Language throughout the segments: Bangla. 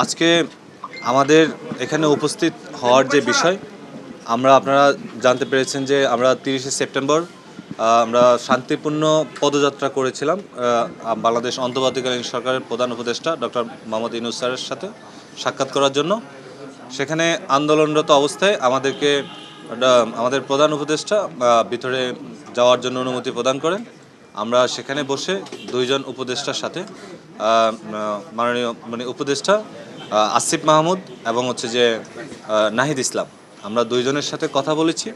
আজকে আমাদের এখানে উপস্থিত হওয়ার যে বিষয়, আমরা আপনারা জানতে পেরেছেন যে আমরা তিরিশে সেপ্টেম্বর আমরা শান্তিপূর্ণ পদযাত্রা করেছিলাম বাংলাদেশ অন্তর্বর্তীকালীন সরকারের প্রধান উপদেষ্টা ডক্টর মোহাম্মদ ইনুস স্যারের সাথে সাক্ষাৎ করার জন্য। সেখানে আন্দোলনরত অবস্থায় আমাদেরকে আমাদের প্রধান উপদেষ্টা ভিতরে যাওয়ার জন্য অনুমতি প্রদান করেন। আমরা সেখানে বসে দুইজন উপদেষ্টার সাথে মাননীয় মানে উপদেষ্টা আসিফ মাহমুদ এবং হচ্ছে যে নাহিদ ইসলাম। আমরা দুইজনের সাথে কথা বলেছি।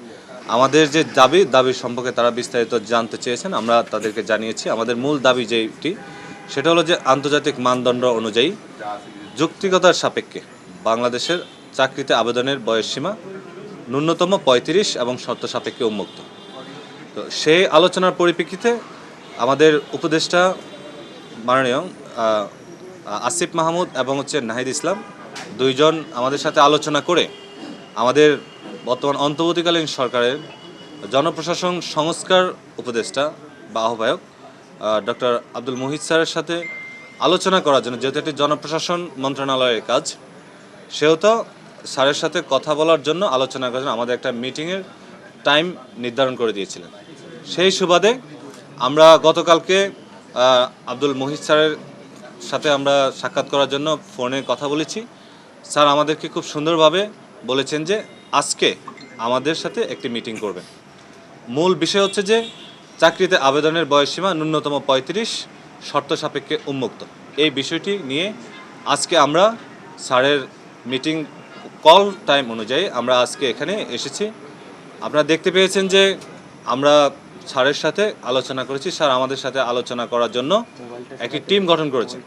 আমাদের যে দাবি দাবি সম্পর্কে তারা বিস্তারিত জানতে চেয়েছেন, আমরা তাদেরকে জানিয়েছি। আমাদের মূল দাবি যেটি, সেটা হলো যে আন্তর্জাতিক মানদণ্ড অনুযায়ী যুক্তিগতার সাপেক্ষে বাংলাদেশের চাকরিতে আবেদনের বয়সসীমা ন্যূনতম পঁয়ত্রিশ এবং শর্ত সাপেক্ষে উন্মুক্ত। তো সেই আলোচনার পরিপ্রেক্ষিতে আমাদের উপদেষ্টা, মাননীয় আসিফ মাহমুদ এবং হচ্ছে নাহিদ ইসলাম দুইজন আমাদের সাথে আলোচনা করে আমাদের বর্তমান অন্তর্বর্তীকালীন সরকারের জনপ্রশাসন সংস্কার উপদেষ্টা বা আহ্বায়ক ডক্টর আব্দুল মুহিত স্যারের সাথে আলোচনা করার জন্য, যেহেতু একটি জনপ্রশাসন মন্ত্রণালয়ের কাজ, সেহেতু স্যারের সাথে কথা বলার জন্য আলোচনা করার জন্য আমাদের একটা মিটিংয়ের টাইম নির্ধারণ করে দিয়েছিলেন। সেই সুবাদে আমরা গতকালকে আব্দুল মোহিত স্যারের সাথে আমরা সাক্ষাৎ করার জন্য ফোনে কথা বলেছি। স্যার আমাদেরকে খুব সুন্দরভাবে বলেছেন যে আজকে আমাদের সাথে একটি মিটিং করবেন। মূল বিষয় হচ্ছে যে চাকরিতে আবেদনের বয়সসীমা ন্যূনতম পঁয়ত্রিশ, শর্ত সাপেক্ষে উন্মুক্ত। এই বিষয়টি নিয়ে আজকে আমরা স্যারের মিটিং কল টাইম অনুযায়ী আমরা আজকে এখানে এসেছি। আপনারা দেখতে পেয়েছেন যে আমরা স্যারের সাথে আলোচনা করেছি। স্যার আমাদের সাথে আলোচনা করার জন্য একটি টিম গঠন করেছে।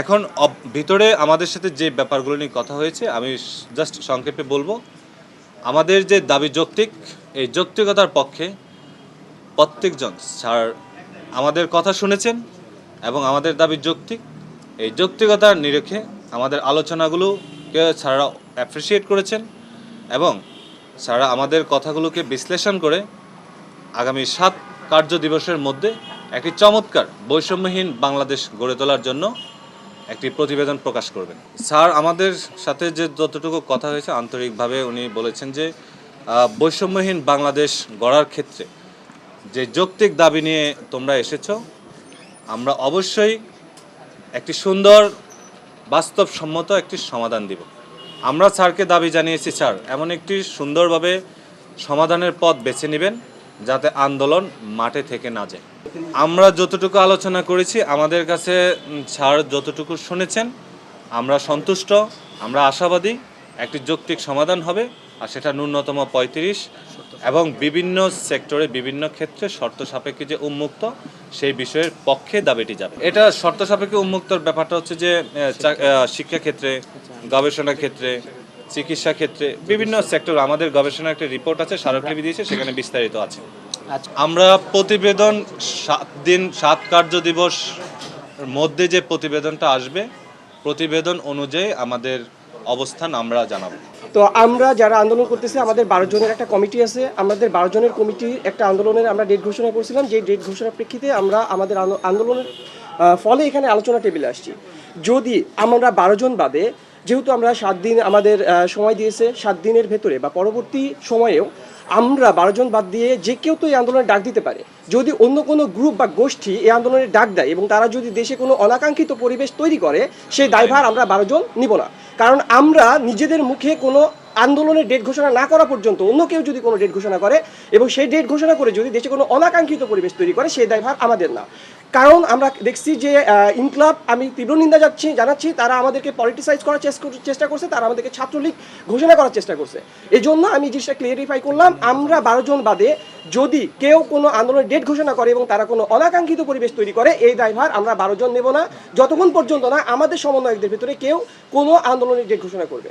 এখন ভিতরে আমাদের সাথে যে ব্যাপারগুলো নিয়ে কথা হয়েছে, আমি জাস্ট সংক্ষেপে বলব। আমাদের যে দাবি যৌক্তিক, এই যৌক্তিকতার পক্ষে প্রত্যেকজন স্যার আমাদের কথা শুনেছেন এবং আমাদের দাবি যৌক্তিক। এই যৌক্তিকতার নিরেখে আমাদের আলোচনাগুলোকে স্যাররা অ্যাপ্রিসিয়েট করেছেন এবং স্যাররা আমাদের কথাগুলোকে বিশ্লেষণ করে আগামী সাত কার্য দিবসের মধ্যে একটি চমৎকার বৈষম্যহীন বাংলাদেশ গড়ে তোলার জন্য একটি প্রতিবেদন প্রকাশ করবেন। স্যার, আমাদের সাথে যে যতটুকু কথা হয়েছে, আন্তরিকভাবে উনি বলেছেন যে বৈষম্যহীন বাংলাদেশ গড়ার ক্ষেত্রে যে যৌক্তিক দাবি নিয়ে তোমরা এসেছ, আমরা অবশ্যই একটি সুন্দর, বাস্তবসম্মত একটি সমাধান দিব। আমরা স্যারকে দাবি জানিয়েছি, স্যার, এমন একটি সুন্দরভাবে সমাধানের পথ বেছে নেবেন। যাতে আন্দোলন মাঠে থেকে না যায়। আমরা যতটুকু আলোচনা করেছি আমাদের কাছে স্যার যতটুকু শুনেছেন আমরা সন্তুষ্ট আমরা আশাবাদী একটি যৌক্তিক সমাধান হবে আর সেটা ন্যূনতম পঁয়ত্রিশ এবং বিভিন্ন সেক্টরে বিভিন্ন ক্ষেত্রে শর্ত সাপেক্ষে যে উন্মুক্ত সেই বিষয়ের পক্ষে দাবিটি যাবে। এটা শর্ত সাপেক্ষে উন্মুক্তর ব্যাপারটা হচ্ছে যে আহ, চা- আহ, শিক্ষা ক্ষেত্রে গবেষণা ক্ষেত্রে চিকিৎসা ক্ষেত্রে বিভিন্ন সেক্টর আমাদের গবেষণার একটা রিপোর্ট আছে স্মারকলিপি দিয়েছে সেখানে বিস্তারিত আছে। আচ্ছা। আমরা প্রতিবেদন সাত দিন সাত কার্য দিবস মধ্যে যে প্রতিবেদনটা আসবে প্রতিবেদন অনুযায়ী আমাদের অবস্থান আমরা জানাব। তো আমরা যারা আন্দোলন করতেছি আমাদের বারো জনের একটা কমিটি আছে। আমাদের বারো জনের কমিটি একটা আন্দোলনের আমরা ডেট ঘোষণা করছিলাম। যে ডেট ঘোষণার প্রেক্ষিতে আমরা আমাদের আন্দোলনের ফলে এখানে আলোচনা টেবিলে আসছি। যদি আমরা বারো জন বাদে যেহেতু আমরা সাত দিন আমাদের সময় দিয়েছে সাত দিনের ভেতরে বা পরবর্তী সময়েও আমরা বারো জন বাদ দিয়ে যে কেউ তো এই আন্দোলনে ডাক দিতে পারে। যদি অন্য কোনো গ্রুপ বা গোষ্ঠী এই আন্দোলনের ডাক দেয় এবং তারা যদি দেশে কোনো অনাকাঙ্ক্ষিত পরিবেশ তৈরি করে সেই দায়ভার আমরা বারো জন নিব না। কারণ আমরা নিজেদের মুখে কোনো আন্দোলনের ডেট ঘোষণা না করা পর্যন্ত অন্য কেউ যদি কোনো ডেট ঘোষণা করে এবং সেই ডেট ঘোষণা করে যদি দেশে কোনো অনাকাঙ্ক্ষিত পরিবেশ তৈরি করে সেই দায়ভার আমাদের না। কারণ আমরা দেখছি যে ইনকলাব, আমি তীব্র নিন্দা যাচ্ছি, জানাচ্ছি, তারা আমাদেরকে পলিটিসাইজ করার চেষ্টা করছে তারা আমাদেরকে ছাত্রলীগ ঘোষণা করার চেষ্টা করছে। এই জন্য আমি জিনিসটা ক্লিয়ারিফাই করলাম, আমরা বারো জন বাদে যদি কেউ কোনো আন্দোলনের ডেট ঘোষণা করে এবং তারা কোনো অনাকাঙ্ক্ষিত পরিবেশ তৈরি করে, এই দায়ভার আমরা বারো জন নেব না, যতক্ষণ পর্যন্ত না আমাদের সমন্বয়কদের ভিতরে কেউ কোনো আন্দোলনের ডেট ঘোষণা করবে।